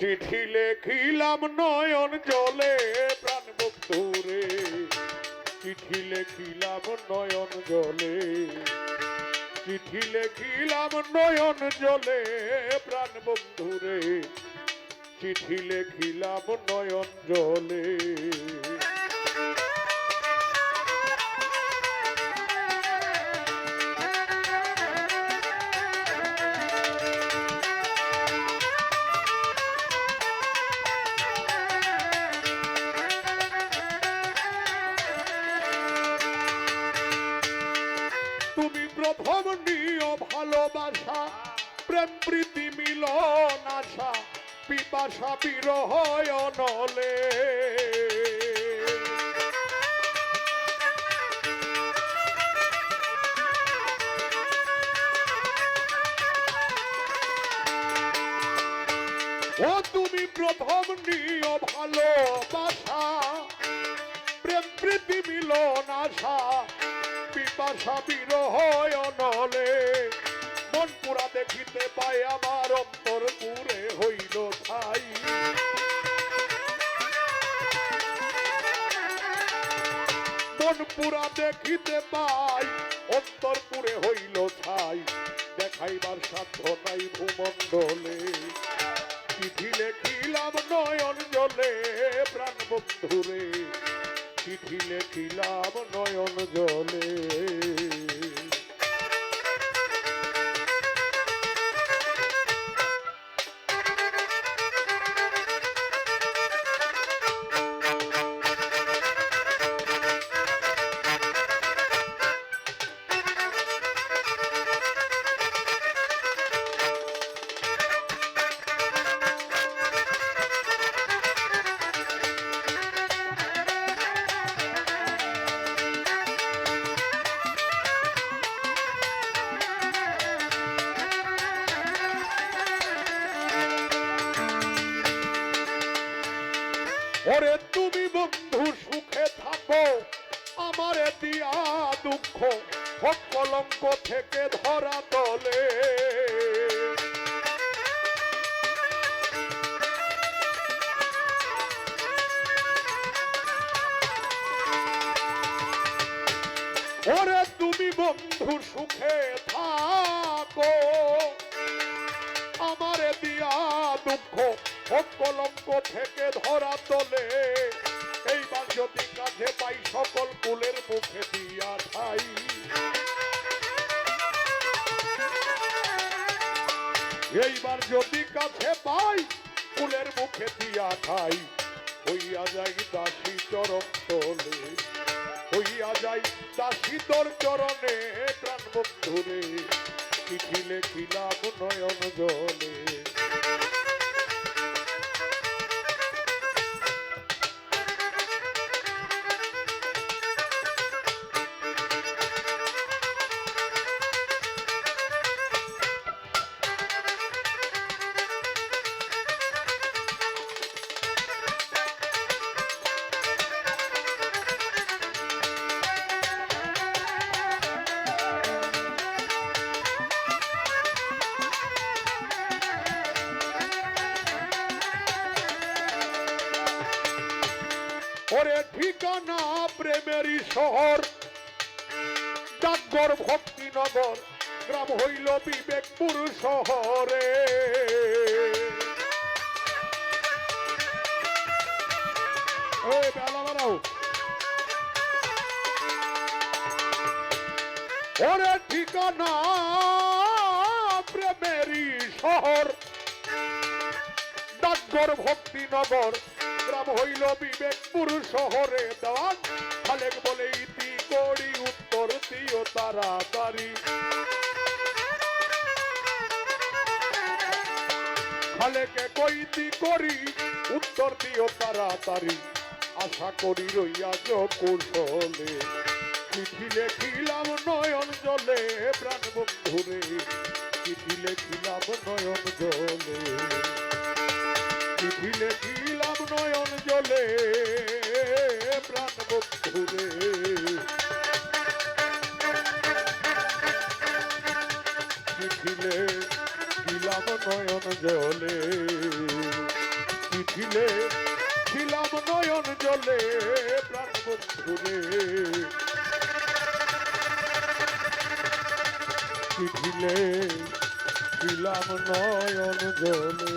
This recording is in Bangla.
চিঠি লেখিলাম নয়ন জলে প্রাণ বন্ধুরে চিঠি লেখিলাম নয়ন জলে, চিঠি লেখিলাম নয়ন জলে প্রাণ বন্ধুরে চিঠি লেখিলাম নয়ন জলে। তুমি প্রথম নিয় ভালোবাসা, প্রেম, প্রীতি, মিলন, আশা, পিপাসা, বিরহ নলে ও তুমি প্রথম নিয় ভালোবাসা, প্রেম, প্রীতি, মিলন, আশা পিপাসা বিরহ নলে মন পুরা দেখিতে পাই আমার অন্তর পুরে হইল ঠাই মন পুরা দেখিতে পাই অন্তর পুরে হইল ছাই। দেখাইবার সাধ্য নাই ভূমণ্ডলে। চিঠি লেখিলাম নয়ন জলে প্রাণ বন্ধুরে চিঠি লেখিলাম নয়ন জলে। ওরে তুমি বন্ধু, সুখে থাকো। আমারে দিয়া দুঃখ হোক কলঙ্ক থেকে ধরা তলে ওরে তুমি বন্ধু, সুখে থাকো। আমারে দিয়া দুঃখ কলঙ্ক থেকে ধরা তোলে। এইবার যদি কাছে পাই সকল কুলের মুখে দিয়া ঠাই। এইবার যদি কাছে পাই কুলের মুখে দিয়া খাই হইয়া যাই দাসী চরণ তোলে। হইয়া যাই দাসী তোর চরণে প্রাণ বন্ধুরে চিঠি লেখিলাম নয়ন জলে। ওরে ঠিকানা প্রেমেরই শহর। ডাকঘর ভক্তিনগর, গ্রাম হইল বিবেকপুর শহরে। ওরে ঠিকানা প্রেমেরই শহর। ডাকঘর ভক্তিনগর গ্রাম হইল বিবেকপুর শহরে দেওয়ান খালেক বলে ইতি করি, উত্তর দিও তাড়াতাড়ি। খালেকে কইতি করি, উত্তর দিও তাড়াতাড়ি। আশা করি রইয়া কৌশলে চিঠি লেখিলাম নয়ন জলে প্রাণ বন্ধুরে চিঠি লেখিলাম নয়ন জলে। বন্ধুরে চিঠি লেখিলাম নয়ন জলে। চিঠিলে ছিলাম নয়ন জলে প্রাণ চিঠিলে নয়ন জলে।